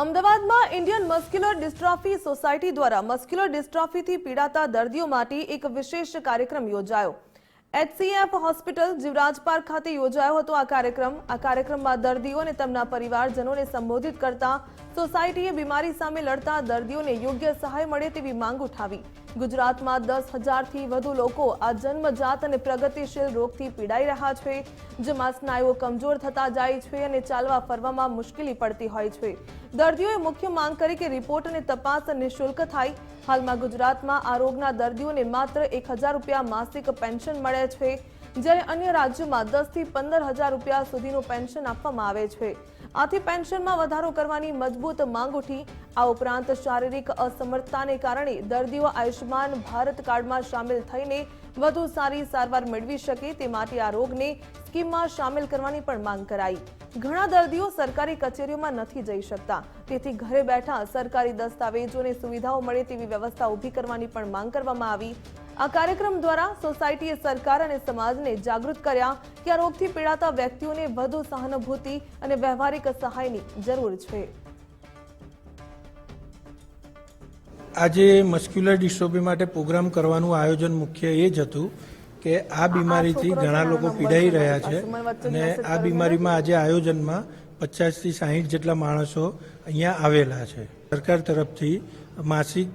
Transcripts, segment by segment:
અમદાવાદમાં Indian muscular dystrophy society દ્વારા muscular ડિસ્ટ્રોફીથી પીડાતા દર્દીઓ માટે એક વિશેષ કાર્યક્રમ યોજાયો. એચસીએફ હોસ્પિટલ, જીવરાજ પાર્ક ખાતે યોજાયો હતો આ કાર્યક્રમ. આ કાર્યક્રમમાં દર્દીઓ અને તેમના પરિવારજનોને સંબોધિત કરતા સોસાયટીએ બીમારી સામે લડતા દર્દીઓને યોગ્ય સહાય મળે તેવી માંગ ઉઠાવી. ગુજરાતમાં દસ હજારથી વધુ લોકો આ જન્મજાત અને પ્રગતિશીલ રોગથી પીડાઈ રહ્યા છે, જેમાં સ્નાયુઓ કમજોર થતા જાય છે અને ચાલવા ફરવામાં મુશ્કેલી પડતી હોય છે. દર્દીઓએ મુખ્ય માંગ કરી કે રિપોર્ટ અને તપાસ નિઃશુલ્ક થાય. હાલમાં ગુજરાતમાં આ રોગના દર્દીઓને માત્ર એક હજાર રૂપિયા માસિક પેન્શન મળે છે, જ્યારે અન્ય રાજ્યોમાં દસથી પંદર હજાર રૂપિયા સુધીનું પેન્શન આપવામાં આવે છે. આથી પેન્શનમાં વધારો કરવાની મજબૂત માંગ ઉઠી. આ ઉપરાંત શારીરિક અસમર્થતાને કારણે દર્દીઓ આયુષ્યમાન ભારત કાર્ડમાં સામેલ થઈને વધુ સારી સારવાર મેળવી શકે તે માટે આ રોગને સ્કીમમાં સામેલ કરવાની પણ માંગ કરાઈ. ઘણા દર્દીઓ સરકારી કચેરીઓમાં નથી જઈ શકતા. તેથી ઘરે બેઠા સરકારી દસ્તાવેજોને સુવિધાઓ મળે તેવી વ્યવસ્થા ઊભી કરવાની પણ માંગ કરવામાં આવી. આ કાર્યક્રમ દ્વારા સોસાયટીએ સરકાર અને સમાજને જાગૃત કર્યા કે આ રોગથી પીડાતા વ્યક્તિઓને વધુ સહાનુભૂતિ અને વ્યવહારિક સહાયની જરૂર છે. આજે મસ્ક્યુલર ડિસ્ટ્રોફી માટે પ્રોગ્રામ કરવાનું આયોજન મુખ્ય એ જ હતું કે આ બીમારીથી ઘણા લોકો પીડાઈ રહ્યા છે અને આ બીમારીમાં આજે આયોજનમાં પચાસથી સાહીઠ જેટલા માણસો અહીંયા આવેલા છે. સરકાર તરફથી માસિક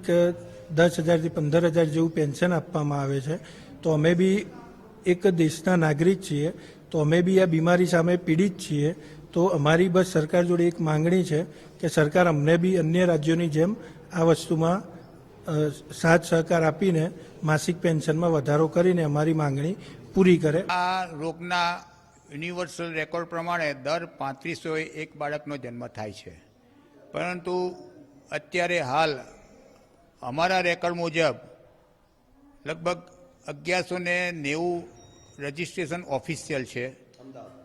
દસ હજારથી પંદર હજાર જેવું પેન્શન આપવામાં આવે છે. તો અમે બી એક દેશના નાગરિક છીએ, તો અમે બી આ બીમારી સામે પીડિત છીએ. તો અમારી બસ સરકાર જોડે એક માંગણી છે કે સરકાર અમને બી અન્ય રાજ્યોની જેમ આ વસ્તુમાં સાથ સહકાર આપીને માસિક પેન્શનમાં વધારો કરીને અમારી માંગણી પૂરી કરે. આ રોગના યુનિવર્સલ રેકોર્ડ પ્રમાણે દર પાંત્રીસોએ એક બાળકનો જન્મ થાય છે. પરંતુ અત્યારે હાલ અમારા રેકોર્ડ મુજબ લગભગ અગિયારસો ને નેવું રજિસ્ટ્રેશન ઓફિશિયલ છે.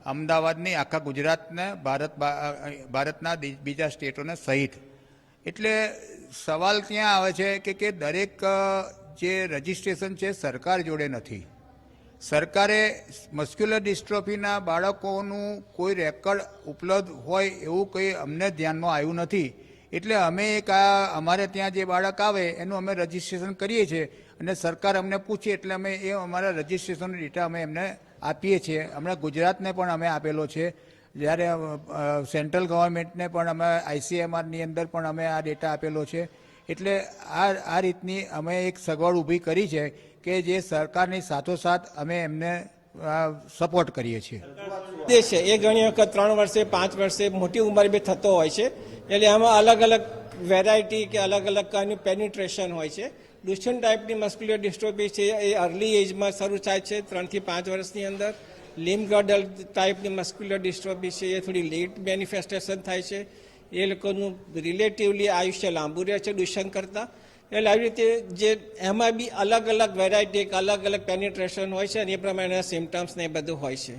અમદાવાદની આખા ગુજરાતને, ભારત ભારતના બીજા સ્ટેટોને સહિત. એટલે સવાલ ત્યાં આવે છે કે કે દરેક જે રજિસ્ટ્રેશન છે સરકાર જોડે નથી. સરકારે મસ્ક્યુલર ડિસ્ટ્રોફીના બાળકોનું કોઈ રેકર્ડ ઉપલબ્ધ હોય એવું કંઈ અમને ધ્યાનમાં આવ્યું નથી. એટલે અમે એક આ, અમારે ત્યાં જે બાળક આવે એનું અમે રજિસ્ટ્રેશન કરીએ છીએ અને સરકાર અમને પૂછે એટલે અમે એ અમારા રજિસ્ટ્રેશનનો ડેટા અમે એમને આપીએ છીએ. હમણાં ગુજરાતને પણ અમે આપેલો છે. જ્યારે સેન્ટ્રલ ગવર્મેન્ટને પણ અમે આઈસીએમઆરની અંદર પણ અમે આ ડેટા આપેલો છે. એટલે આ આ રીતની અમે એક સગવડ ઊભી કરી છે કે જે સરકારની સાથોસાથ અમે એમને સપોર્ટ કરીએ છીએ. જે છે. એ ઘણી વખત ત્રણ વર્ષે, પાંચ વર્ષે મોટી ઉંમર બી થતો હોય છે. એટલે આમાં અલગ અલગ વેરાયટી કે અલગ અલગ કારનું પેનિટ્રેશન હોય છે. ડુશન ટાઈપની મસ્ક્યુલર ડિસ્ટ્રોફી છે. એ અર્લી એજમાં શરૂ થાય છે, ત્રણથી પાંચ વર્ષની અંદર. લિમ ગર્ડલ ટાઈપની મસ્ક્યુલર ડિસ્ટ્રોફી છે, એ થોડી લેટ મેનિફેસ્ટેશન થાય છે. એ લોકોનું રિલેટિવલી આયુષ્ય લાંબુ રહે છે ડુશન કરતાં. એટલે આવી રીતે જે એમાં બી અલગ અલગ વેરાયટી અલગ અલગ પેનિટ્રેશન હોય છે અને એ પ્રમાણે સિમ્ટમ્સ ને એ બધું હોય છે.